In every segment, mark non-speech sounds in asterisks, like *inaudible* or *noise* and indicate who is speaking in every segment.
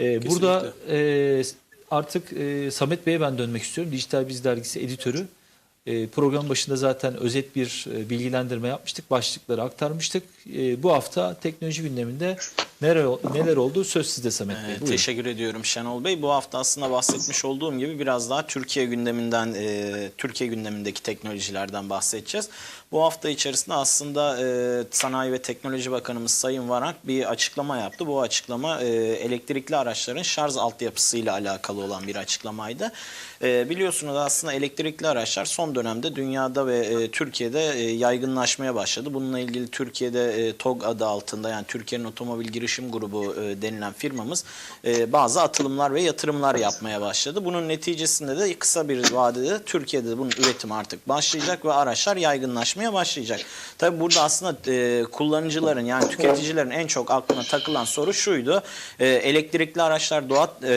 Speaker 1: Ee, burada e, artık e, Samet Bey'e ben dönmek istiyorum. Dijital Biz Dergisi editörü. E, program başında zaten özet bir e, bilgilendirme yapmıştık. Başlıkları aktarmıştık. E, bu hafta teknoloji gündeminde neler, neler oldu? Söz sizde Samet Bey.
Speaker 2: Ee,
Speaker 1: Buyurun.
Speaker 2: teşekkür ediyorum Şenol Bey. Bu hafta aslında bahsetmiş olduğum gibi biraz daha Türkiye gündeminden, e, Türkiye gündemindeki teknolojilerden bahsedeceğiz. Bu hafta içerisinde aslında e, Sanayi ve Teknoloji Bakanımız Sayın Varank bir açıklama yaptı. Bu açıklama e, elektrikli araçların şarj altyapısıyla alakalı olan bir açıklamaydı. E, biliyorsunuz aslında elektrikli araçlar son dönemde dünyada ve e, Türkiye'de e, yaygınlaşmaya başladı. Bununla ilgili Türkiye'de e, TOG adı altında yani Türkiye'nin Otomobil Girişim Grubu e, denilen firmamız e, bazı atılımlar ve yatırımlar yapmaya başladı. Bunun neticesinde de kısa bir vadede Türkiye'de bunun üretimi artık başlayacak ve araçlar yaygınlaşmaya başlayacak. Tabi burada aslında e, kullanıcıların yani tüketicilerin en çok aklına takılan soru şuydu. E, elektrikli araçlar doğa e,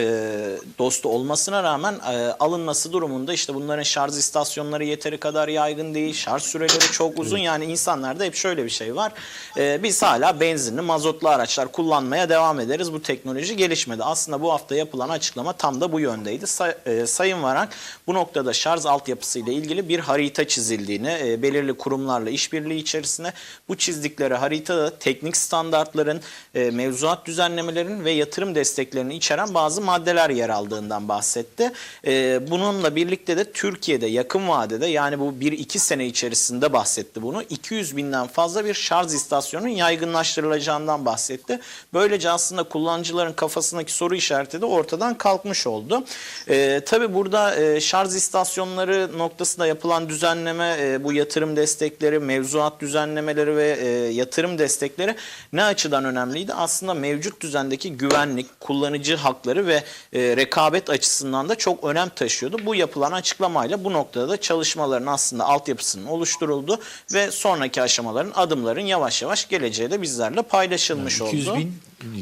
Speaker 2: dostu olmasına rağmen e, alınması durumunda işte bunların şarj istasyonları yeteri kadar yaygın değil. Şarj süreleri çok uzun. Yani insanlarda hep şöyle bir şey var. E, biz hala benzinli, mazotlu araçlar kullanmaya devam ederiz. Bu teknoloji gelişmedi. Aslında bu hafta yapılan açıklama tam da bu yöndeydi. Say- e, Sayın Varank bu noktada şarj altyapısıyla ilgili bir harita çizildiğini, e, belirli kurumlarla işbirliği içerisinde bu çizdikleri haritada teknik standartların, e, mevzuat düzenlemelerin ve yatırım desteklerini içeren bazı maddeler yer aldığından bahsetti. E, bununla birlikte de Türkiye'de yakın vadede yani bu 1-2 sene içerisinde bahsetti bunu. 200 binden fazla bir şarj istasyonunun yaygınlaştırılacağından bahsetti. Böylece aslında kullanıcıların kafasındaki soru işareti de ortadan kalkmış oldu. E, tabii burada e, şarj istasyonları noktasında yapılan düzenleme, e, bu yatırım destekleri, mevzuat düzenlemeleri ve e, yatırım destekleri ne açıdan önemliydi? Aslında mevcut düzendeki güvenlik, kullanıcı hakları ve e, rekabet açısından da çok önem taşıyordu. Bu yapılan açıklamayla bu noktada da çalışmaların aslında altyapısının oluşturuldu ve sonraki aşamaların, adımların yavaş yavaş geleceğe de bizlerle paylaşılmış
Speaker 1: 200
Speaker 2: oldu.
Speaker 1: bin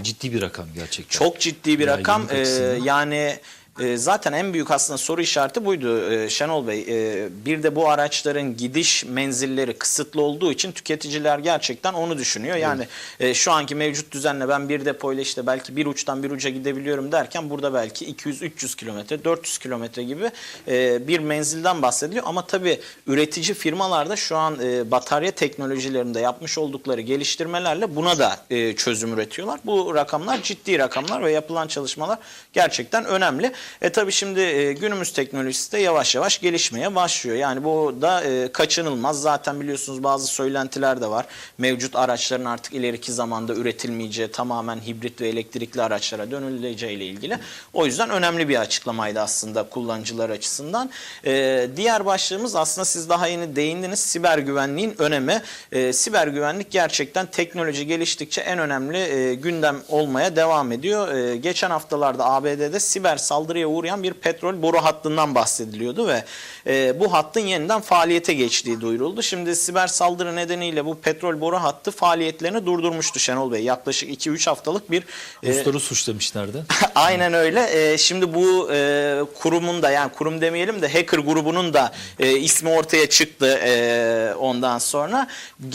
Speaker 1: ciddi bir rakam gerçekten.
Speaker 2: Çok ciddi bir
Speaker 1: Yaygınlık
Speaker 2: rakam. Ee, yani e, zaten en büyük aslında soru işareti buydu e, Şenol Bey. E, bir de bu araçların gidiş menzilleri kısıtlı olduğu için tüketiciler gerçekten onu düşünüyor. Yani e, şu anki mevcut düzenle ben bir depoyla işte belki bir uçtan bir uca gidebiliyorum derken burada belki 200-300 kilometre, 400 kilometre gibi e, bir menzilden bahsediliyor. Ama tabii üretici firmalarda şu an e, batarya teknolojilerinde yapmış oldukları geliştirmelerle buna da e, çözüm üretiyorlar. Bu rakamlar ciddi rakamlar ve yapılan çalışmalar gerçekten önemli. E tabii şimdi e, günümüz teknolojisi de yavaş yavaş gelişmeye başlıyor. Yani bu da e, kaçınılmaz. Zaten biliyorsunuz bazı söylentiler de var. Mevcut araçların artık ileriki zamanda üretilmeyeceği, tamamen hibrit ve elektrikli araçlara dönüleceği ile ilgili. O yüzden önemli bir açıklamaydı aslında kullanıcılar açısından. E, diğer başlığımız aslında siz daha yeni değindiniz. Siber güvenliğin önemi. Siber güvenlik gerçekten teknoloji geliştikçe en önemli gündem olmaya devam ediyor. Geçen haftalarda ABD'de siber saldırıya uğrayan bir petrol boru hattından bahsediliyordu ve e, bu hattın yeniden faaliyete geçtiği duyuruldu. Şimdi siber saldırı nedeniyle bu petrol boru hattı faaliyetlerini durdurmuştu Şenol Bey. Yaklaşık 2-3 haftalık bir e,
Speaker 1: Rusları suçlamışlardı. *laughs*
Speaker 2: Aynen öyle. Ee, şimdi bu e, kurumun da yani kurum demeyelim de hacker grubunun da e, ismi ortaya çıktı e, ondan sonra.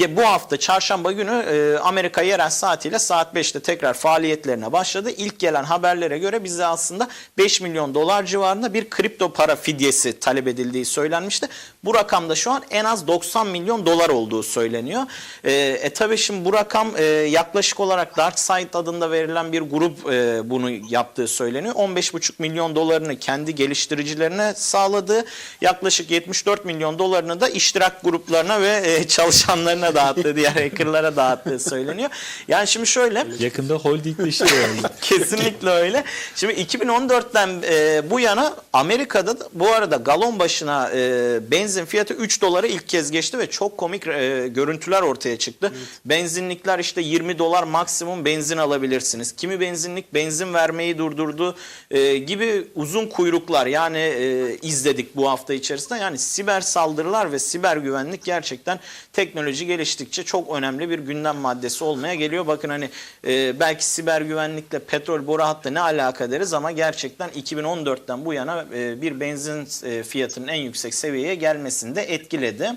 Speaker 2: Bu hafta çarşamba günü e, Amerika yerel saatiyle saat 5'te tekrar faaliyetlerine başladı. İlk gelen haberlere göre bize aslında 5 milyon dolar civarında bir kripto para fidyesi talep edildiği söylenmişti. Bu rakamda şu an en az 90 milyon dolar olduğu söyleniyor. E, e tabii şimdi bu rakam e, yaklaşık olarak Dark Side adında verilen bir grup e, bunu yaptığı söyleniyor. 15,5 milyon dolarını kendi geliştiricilerine sağladı. Yaklaşık 74 milyon dolarını da iştirak gruplarına ve e, çalışanlarına dağıttığı, diğer hackerlara dağıttığı söyleniyor. Yani şimdi şöyle
Speaker 1: Yakında holdingleşiyor yani. *laughs*
Speaker 2: Kesinlikle öyle. Şimdi 2014'ten e, bu yana Amerika'da da- bu arada galon başına e, benzin fiyatı 3 doları ilk kez geçti ve çok komik e, görüntüler ortaya çıktı. Benzinlikler işte 20 dolar maksimum benzin alabilirsiniz. Kimi benzinlik benzin vermeyi durdurdu e, gibi uzun kuyruklar yani e, izledik bu hafta içerisinde. Yani siber saldırılar ve siber güvenlik gerçekten teknoloji geliştikçe çok önemli bir gündem maddesi olmaya geliyor. Bakın hani e, belki siber güvenlikle petrol boru hattı ne alaka deriz ama gerçekten 2014'ten bu yana e, bir benzin e, fiyatının en yüksek seviyeye gelmesini de etkiledi.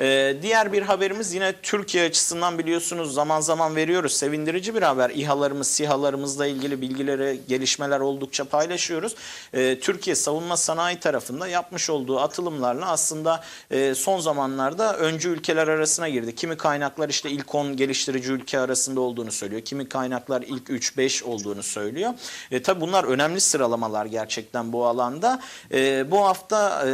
Speaker 2: Ee, diğer bir haberimiz yine Türkiye açısından biliyorsunuz zaman zaman veriyoruz. Sevindirici bir haber. İHA'larımız, SİHA'larımızla ilgili bilgileri, gelişmeler oldukça paylaşıyoruz. Ee, Türkiye savunma sanayi tarafında yapmış olduğu atılımlarla aslında e, son zamanlarda öncü ülkeler arasına girdi. Kimi kaynaklar işte ilk 10 geliştirici ülke arasında olduğunu söylüyor. Kimi kaynaklar ilk 3-5 olduğunu söylüyor. E, tabii bunlar önemli sıralamalar gerçekten bu alanda. E, bu hafta e,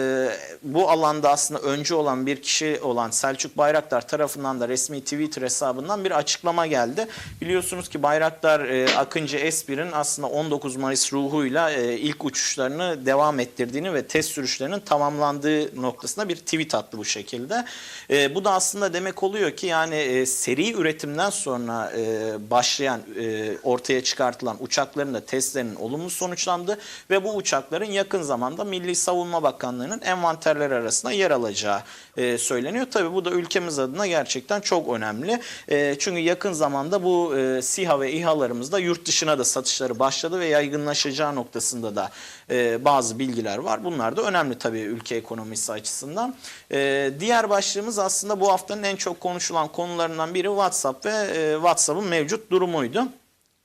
Speaker 2: bu alanda aslında öncü olan bir kişi olan Selçuk Bayraktar tarafından da resmi Twitter hesabından bir açıklama geldi. Biliyorsunuz ki Bayraktar e, Akıncı S1'in aslında 19 Mayıs ruhuyla e, ilk uçuşlarını devam ettirdiğini ve test sürüşlerinin tamamlandığı noktasında bir tweet attı bu şekilde. E, bu da aslında demek oluyor ki yani e, seri üretimden sonra e, başlayan e, ortaya çıkartılan uçakların da testlerinin olumlu sonuçlandı ve bu uçakların yakın zamanda Milli Savunma Bakanlığı'nın envanterleri arasında yer alacağı e, söyleniyor. Tabii bu da ülkemiz adına gerçekten çok önemli. E, çünkü yakın zamanda bu e, SİHA ve İHA'larımız da yurt dışına da satışları başladı ve yaygınlaşacağı noktasında da e, bazı bilgiler var. Bunlar da önemli tabii ülke ekonomisi açısından. E, diğer başlığımız aslında bu haftanın en çok konuşulan konularından biri WhatsApp ve e, WhatsApp'ın mevcut durumuydu.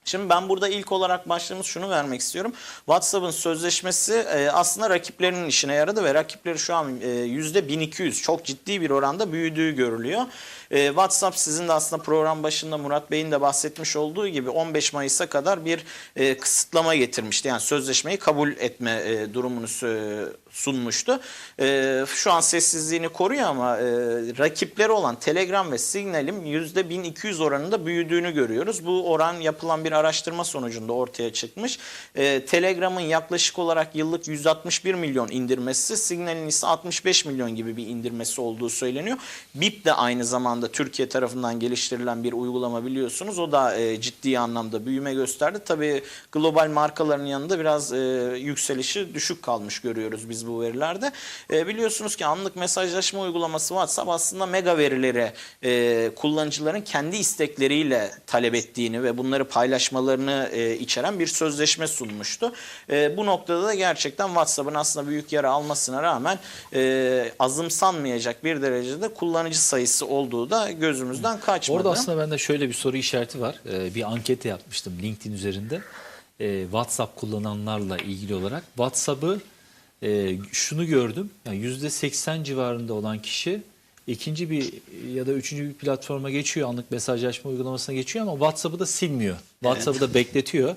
Speaker 2: Şimdi ben burada ilk olarak başlığımız şunu vermek istiyorum. WhatsApp'ın sözleşmesi e, aslında rakiplerinin işine yaradı ve rakipleri şu an e, %1200 çok ciddi bir oranda büyüdüğü görülüyor. E, WhatsApp sizin de aslında program başında Murat Bey'in de bahsetmiş olduğu gibi 15 Mayıs'a kadar bir e, kısıtlama getirmişti. Yani sözleşmeyi kabul etme e, durumunu sunmuştu. E, şu an sessizliğini koruyor ama e, rakipleri olan Telegram ve Signal'in %1200 oranında büyüdüğünü görüyoruz. Bu oran yapılan bir araştırma sonucunda ortaya çıkmış. E, Telegram'ın yaklaşık olarak yıllık 161 milyon indirmesi, Signal'in ise 65 milyon gibi bir indirmesi olduğu söyleniyor. BIP de aynı zamanda Türkiye tarafından geliştirilen bir uygulama biliyorsunuz. O da e, ciddi anlamda büyüme gösterdi. Tabii global markaların yanında biraz e, yükselişi düşük kalmış görüyoruz biz bu verilerde. E, biliyorsunuz ki anlık mesajlaşma uygulaması WhatsApp aslında mega verileri e, kullanıcıların kendi istekleriyle talep ettiğini ve bunları paylaşmalarını e, içeren bir sözleşme sunmuştu. E, bu noktada da gerçekten WhatsApp'ın aslında büyük yara almasına rağmen e, azımsanmayacak bir derecede kullanıcı sayısı olduğu da gözümüzden kaçmadı.
Speaker 1: Orada aslında bende şöyle bir soru işareti var. Ee, bir anket yapmıştım LinkedIn üzerinde. Ee, WhatsApp kullananlarla ilgili olarak. WhatsApp'ı e, şunu gördüm. Yani %80 civarında olan kişi ikinci bir ya da üçüncü bir platforma geçiyor. Anlık mesajlaşma uygulamasına geçiyor ama WhatsApp'ı da silmiyor. WhatsApp'ı da bekletiyor.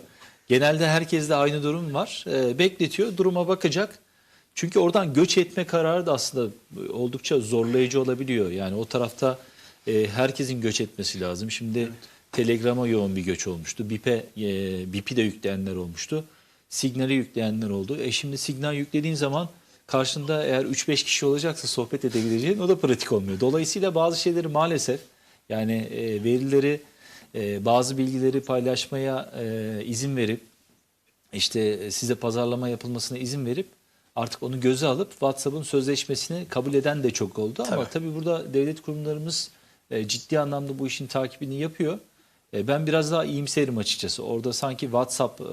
Speaker 1: Genelde herkeste aynı durum var. Ee, bekletiyor, duruma bakacak. Çünkü oradan göç etme kararı da aslında oldukça zorlayıcı olabiliyor. Yani o tarafta e, herkesin göç etmesi lazım. Şimdi Telegram'a yoğun bir göç olmuştu. BIP'e, e, BIP'i de yükleyenler olmuştu. Signal'i yükleyenler oldu. E şimdi Signal yüklediğin zaman karşında eğer 3-5 kişi olacaksa sohbet edebileceğin o da pratik olmuyor. Dolayısıyla bazı şeyleri maalesef yani e, verileri, e, bazı bilgileri paylaşmaya e, izin verip işte size pazarlama yapılmasına izin verip artık onu göze alıp WhatsApp'ın sözleşmesini kabul eden de çok oldu. Ama tabii burada devlet kurumlarımız e, ciddi anlamda bu işin takibini yapıyor. E, ben biraz daha iyimserim açıkçası. Orada sanki WhatsApp e,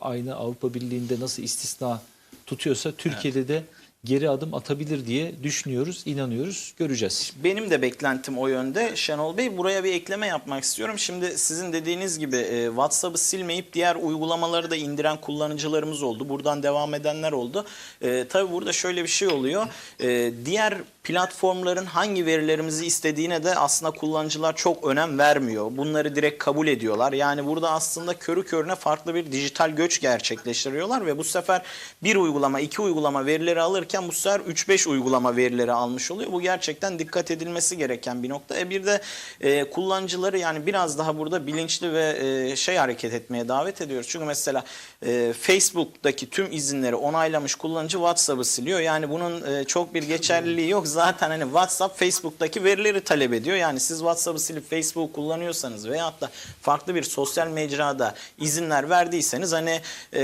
Speaker 1: aynı Avrupa Birliği'nde nasıl istisna tutuyorsa Türkiye'de de geri adım atabilir diye düşünüyoruz, inanıyoruz, göreceğiz.
Speaker 2: Benim de beklentim o yönde Şenol Bey. Buraya bir ekleme yapmak istiyorum. Şimdi sizin dediğiniz gibi e, WhatsApp'ı silmeyip diğer uygulamaları da indiren kullanıcılarımız oldu. Buradan devam edenler oldu. E, tabii burada şöyle bir şey oluyor. E, diğer platformların hangi verilerimizi istediğine de aslında kullanıcılar çok önem vermiyor. Bunları direkt kabul ediyorlar. Yani burada aslında körü körüne farklı bir dijital göç gerçekleştiriyorlar ve bu sefer bir uygulama, iki uygulama verileri alırken bu sefer 3-5 uygulama verileri almış oluyor. Bu gerçekten dikkat edilmesi gereken bir nokta. E bir de e, kullanıcıları yani biraz daha burada bilinçli ve e, şey hareket etmeye davet ediyoruz. Çünkü mesela e, Facebook'taki tüm izinleri onaylamış kullanıcı WhatsApp'ı siliyor. Yani bunun e, çok bir geçerliliği yok. Zaten hani WhatsApp Facebook'taki verileri talep ediyor. Yani siz WhatsApp'ı silip Facebook kullanıyorsanız veyahut da farklı bir sosyal mecrada izinler verdiyseniz hani e,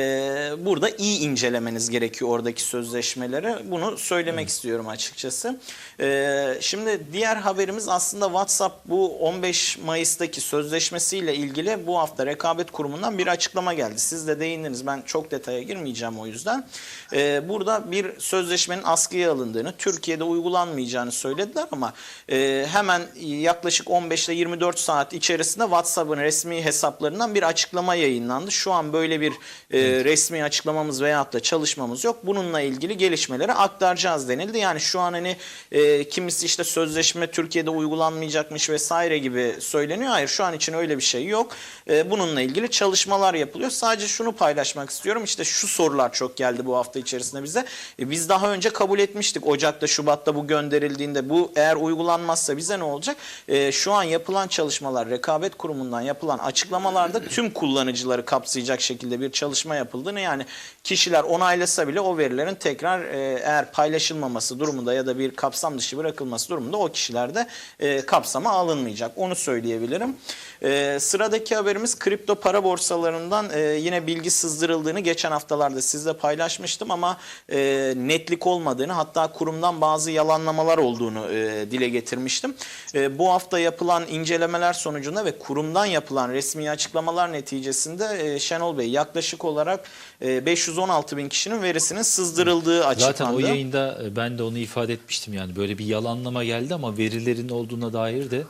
Speaker 2: burada iyi incelemeniz gerekiyor oradaki sözleşmeleri. bunu söylemek istiyorum açıkçası. Ee, şimdi diğer haberimiz aslında WhatsApp bu 15 Mayıs'taki sözleşmesiyle ilgili bu hafta Rekabet Kurumu'ndan bir açıklama geldi. Siz de değindiniz ben çok detaya girmeyeceğim o yüzden. Ee, burada bir sözleşmenin askıya alındığını, Türkiye'de uygulanmayacağını söylediler ama e, hemen yaklaşık 15 ile 24 saat içerisinde WhatsApp'ın resmi hesaplarından bir açıklama yayınlandı. Şu an böyle bir e, resmi açıklamamız veyahut da çalışmamız yok. Bununla ilgili gelişmeleri aktaracağız denildi. Yani şu an hani e, kimisi işte sözleşme Türkiye'de uygulanmayacakmış vesaire gibi söyleniyor. Hayır şu an için öyle bir şey yok. E, bununla ilgili çalışmalar yapılıyor. Sadece şunu paylaşmak istiyorum. İşte şu sorular çok geldi bu hafta içerisinde bize. E, biz daha önce kabul etmiştik. Ocak'ta, Şubat'ta bu gönderildiğinde bu eğer uygulanmazsa bize ne olacak? E, şu an yapılan çalışmalar, rekabet kurumundan yapılan açıklamalarda tüm kullanıcıları kapsayacak şekilde bir çalışma yapıldığını yani kişiler onaylasa bile o verilerin tekrar e, eğer paylaşılmaması durumunda ya da bir kapsam dışı bırakılması durumunda o kişilerde e, kapsama alınmayacak. Onu söyleyebilirim. E, sıradaki haberimiz kripto para borsalarından e, yine bilgi sızdırıldığını geçen haftalarda sizle paylaşmıştım ama e, netlik olmadığını hatta kurumdan bazı yalanlamalar olduğunu e, dile getirmiştim. E, bu hafta yapılan incelemeler sonucunda ve kurumdan yapılan resmi açıklamalar neticesinde e, Şenol Bey yaklaşık olarak e, 516 bin kişinin verisinin sızdırıldığı açıklandı.
Speaker 1: Zaten o yayında e, ben de onu ifade etmiştim yani böyle bir yalanlama geldi ama verilerin olduğuna dair de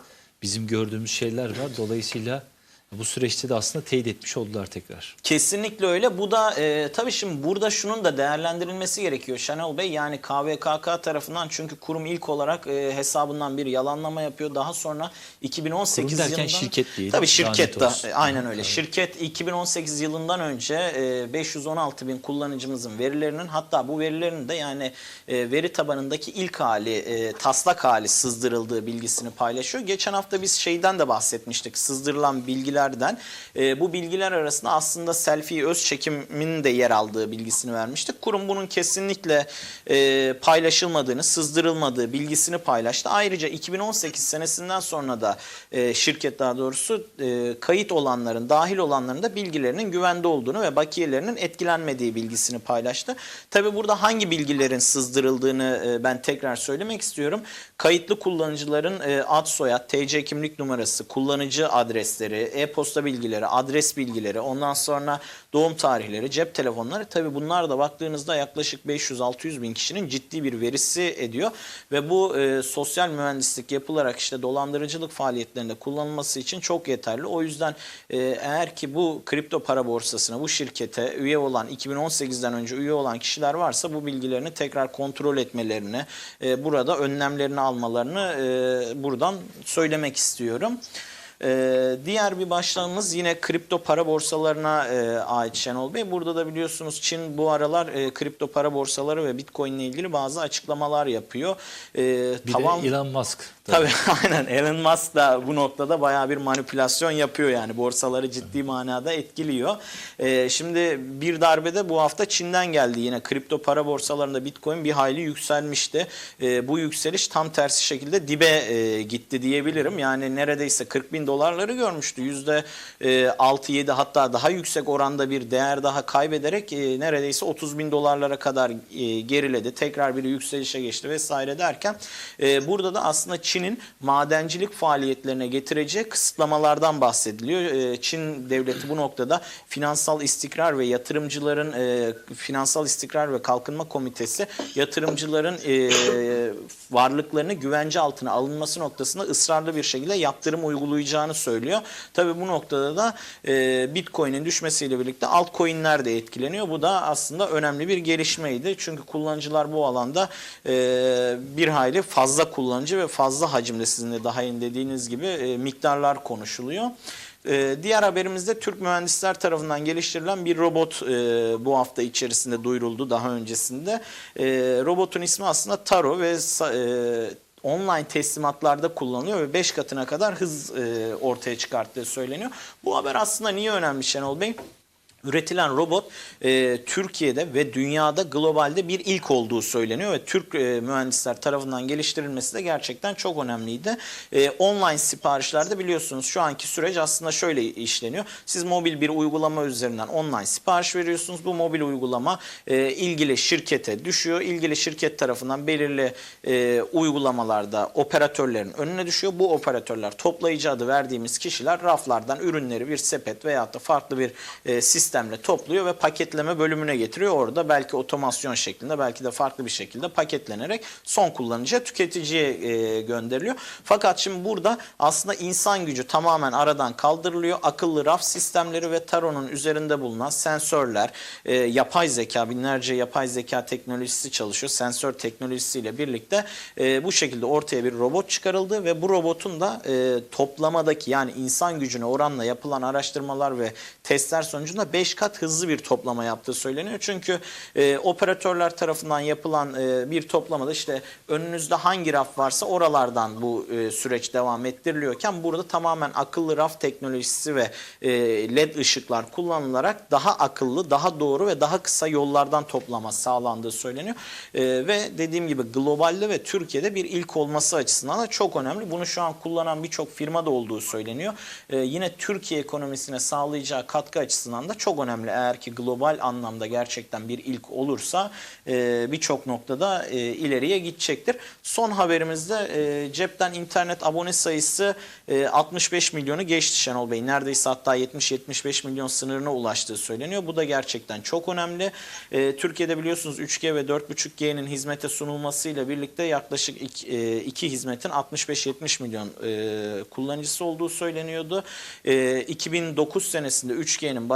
Speaker 1: bizim gördüğümüz şeyler var. Dolayısıyla bu süreçte de aslında teyit etmiş oldular tekrar.
Speaker 2: Kesinlikle öyle. Bu da e, tabii şimdi burada şunun da değerlendirilmesi gerekiyor Şenol Bey. Yani KVKK tarafından çünkü kurum ilk olarak e, hesabından bir yalanlama yapıyor. Daha sonra 2018
Speaker 1: Kurum derken
Speaker 2: yılından...
Speaker 1: şirket diyelim,
Speaker 2: Tabii şirket de
Speaker 1: olsun.
Speaker 2: aynen öyle. Şirket 2018 yılından önce e, 516 bin kullanıcımızın verilerinin hatta bu verilerin de yani e, veri tabanındaki ilk hali e, taslak hali sızdırıldığı bilgisini paylaşıyor. Geçen hafta biz şeyden de bahsetmiştik. Sızdırılan bilgilerden. E, bu bilgiler arasında aslında selfie öz çekimin de yer aldığı bilgisini vermiştik. Kurum bunun kesinlikle e, paylaşılmadığını, sızdırılmadığı bilgisini paylaştı. Ayrıca 2018 senesinden sonra da e, şirket daha doğrusu e, kayıt olanların, dahil olanların da bilgilerinin güvende olduğunu ve bakiyelerinin etkilenmediği bilgisini paylaştı. Tabi burada hangi bilgilerin sızdırıldığını e, ben tekrar söylemek istiyorum. Kayıtlı kullanıcıların e, ad soyad, TC kimlik numarası, kullanıcı adresleri, e-posta bilgileri, adres bilgileri, ondan sonra doğum tarihleri, cep telefonları tabi bunlar da baktığınızda yaklaşık 500-600 bin kişinin ciddi bir verisi ediyor ve bu e, sosyal mühendislik yapılarak işte dolandırıcılık faaliyetlerinde kullanılması için çok yeterli. O yüzden e, eğer ki bu kripto para borsasına, bu şirkete üye olan 2018'den önce üye olan kişiler varsa bu bilgilerini tekrar kontrol etmelerini, e, burada önlemlerini almalarını e, buradan söylemek istiyorum. Ee, diğer bir başlığımız yine kripto para borsalarına e, ait Şenol Bey. Burada da biliyorsunuz Çin bu aralar e, kripto para borsaları ve Bitcoin ile ilgili bazı açıklamalar yapıyor. Ee,
Speaker 1: Bir
Speaker 2: tavan-
Speaker 1: de Elon Musk. Da.
Speaker 2: Tabii *laughs* aynen Elon Musk da bu noktada bayağı bir manipülasyon yapıyor yani borsaları ciddi manada etkiliyor. Ee, şimdi bir darbede bu hafta Çin'den geldi yine kripto para borsalarında Bitcoin bir hayli yükselmişti. Ee, bu yükseliş tam tersi şekilde dibe e, gitti diyebilirim. Yani neredeyse 40 bin dolarları görmüştü. Yüzde e, 6-7 hatta daha yüksek oranda bir değer daha kaybederek e, neredeyse 30 bin dolarlara kadar e, geriledi. Tekrar bir yükselişe geçti vesaire derken e, burada da aslında Çin'in madencilik faaliyetlerine getireceği kısıtlamalardan bahsediliyor. E, Çin devleti bu noktada finansal istikrar ve yatırımcıların e, finansal istikrar ve kalkınma komitesi yatırımcıların e, varlıklarını güvence altına alınması noktasında ısrarlı bir şekilde yaptırım uygulayacağını söylüyor. Tabii bu noktada da e, Bitcoin'in düşmesiyle birlikte altcoin'ler de etkileniyor. Bu da aslında önemli bir gelişmeydi. Çünkü kullanıcılar bu alanda bir hayli fazla kullanıcı ve fazla hacimde sizin de daha iyi dediğiniz gibi e, miktarlar konuşuluyor. Ee, diğer haberimizde Türk mühendisler tarafından geliştirilen bir robot e, bu hafta içerisinde duyuruldu daha öncesinde. E, robotun ismi aslında Taro ve e, online teslimatlarda kullanılıyor ve 5 katına kadar hız e, ortaya çıkarttığı söyleniyor. Bu haber aslında niye önemli Şenol Bey? Üretilen robot e, Türkiye'de ve dünyada globalde bir ilk olduğu söyleniyor ve Türk e, mühendisler tarafından geliştirilmesi de gerçekten çok önemliydi. E, online siparişlerde biliyorsunuz şu anki süreç aslında şöyle işleniyor. Siz mobil bir uygulama üzerinden online sipariş veriyorsunuz. Bu mobil uygulama e, ilgili şirkete düşüyor. İlgili şirket tarafından belirli e, uygulamalarda operatörlerin önüne düşüyor. Bu operatörler toplayıcı adı verdiğimiz kişiler raflardan ürünleri bir sepet veyahut da farklı bir e, sistemle topluyor ve paketleme bölümüne getiriyor. Orada belki otomasyon şeklinde belki de farklı bir şekilde paketlenerek son kullanıcıya tüketiciye e, gönderiliyor. Fakat şimdi burada aslında insan gücü tamamen aradan kaldırılıyor. Akıllı raf sistemleri ve Taro'nun üzerinde bulunan sensörler, e, yapay zeka, binlerce yapay zeka teknolojisi çalışıyor. Sensör teknolojisiyle birlikte e, bu şekilde ortaya bir robot çıkarıldı ve bu robotun da toplamadaki yani insan gücüne oranla yapılan araştırmalar ve testler sonucunda 5 kat hızlı bir toplama yaptığı söyleniyor. Çünkü e, operatörler tarafından yapılan e, bir toplamada işte önünüzde hangi raf varsa oralardan bu e, süreç devam ettiriliyorken burada tamamen akıllı raf teknolojisi ve e, led ışıklar kullanılarak daha akıllı, daha doğru ve daha kısa yollardan toplama sağlandığı söyleniyor. E, ve dediğim gibi globalde ve Türkiye'de bir ilk olması açısından da çok önemli. Bunu şu an kullanan birçok firma da olduğu söyleniyor. E, yine Türkiye ekonomisine sağlayacağı katkı açısından da çok önemli. Eğer ki global anlamda gerçekten bir ilk olursa e, birçok noktada e, ileriye gidecektir. Son haberimizde e, cepten internet abone sayısı e, 65 milyonu geçti Şenol Bey. Neredeyse hatta 70-75 milyon sınırına ulaştığı söyleniyor. Bu da gerçekten çok önemli. E, Türkiye'de biliyorsunuz 3G ve 4.5G'nin hizmete sunulmasıyla birlikte yaklaşık iki, e, iki hizmetin 65-70 milyon e, kullanıcısı olduğu söyleniyordu. E, 2009 senesinde 3G'nin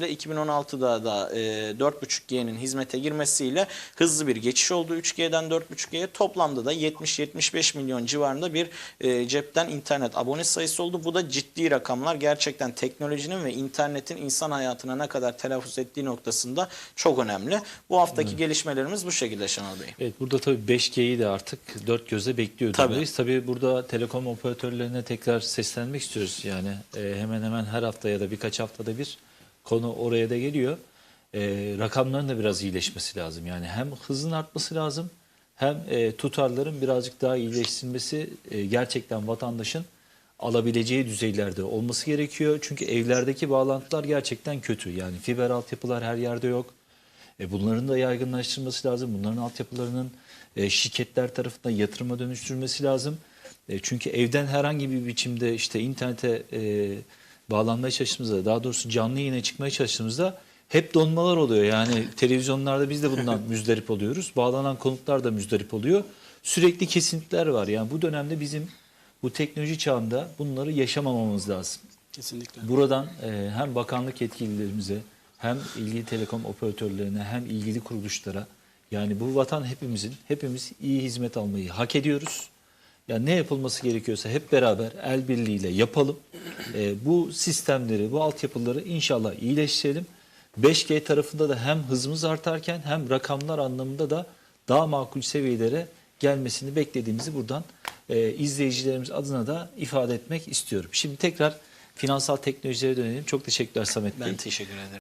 Speaker 2: başlamasıyla 2016'da da e, 4.5G'nin hizmete girmesiyle hızlı bir geçiş oldu 3G'den 4.5G'ye. Toplamda da 70-75 milyon civarında bir e, cepten internet abone sayısı oldu. Bu da ciddi rakamlar. Gerçekten teknolojinin ve internetin insan hayatına ne kadar telaffuz ettiği noktasında çok önemli. Bu haftaki gelişmelerimiz bu şekilde Şenol Bey.
Speaker 1: Evet burada tabii 5G'yi de artık dört gözle bekliyor
Speaker 2: Tabii.
Speaker 1: Tabii burada telekom operatörlerine tekrar seslenmek istiyoruz. Yani e, hemen hemen her hafta ya da birkaç haftada bir konu oraya da geliyor. E, rakamların da biraz iyileşmesi lazım. Yani hem hızın artması lazım hem e, tutarların birazcık daha iyileştirilmesi e, gerçekten vatandaşın alabileceği düzeylerde olması gerekiyor. Çünkü evlerdeki bağlantılar gerçekten kötü. Yani fiber altyapılar her yerde yok. E bunların da yaygınlaştırılması lazım. Bunların altyapılarının e, şirketler tarafından yatırıma dönüştürülmesi lazım. E, çünkü evden herhangi bir biçimde işte internete e, bağlanmaya çalıştığımızda, daha doğrusu canlı yayına çıkmaya çalıştığımızda hep donmalar oluyor. Yani televizyonlarda biz de bundan *laughs* müzdarip oluyoruz. Bağlanan konuklar da müzdarip oluyor. Sürekli kesintiler var. Yani bu dönemde bizim bu teknoloji çağında bunları yaşamamamız lazım.
Speaker 3: Kesinlikle.
Speaker 1: Buradan e, hem bakanlık yetkililerimize hem ilgili telekom operatörlerine hem ilgili kuruluşlara yani bu vatan hepimizin hepimiz iyi hizmet almayı hak ediyoruz. Yani ne yapılması gerekiyorsa hep beraber el birliğiyle yapalım. E, bu sistemleri, bu altyapıları inşallah iyileştirelim. 5G tarafında da hem hızımız artarken hem rakamlar anlamında da daha makul seviyelere gelmesini beklediğimizi buradan e, izleyicilerimiz adına da ifade etmek istiyorum. Şimdi tekrar finansal teknolojilere dönelim. Çok teşekkürler Samet Bey.
Speaker 2: Ben teşekkür ederim.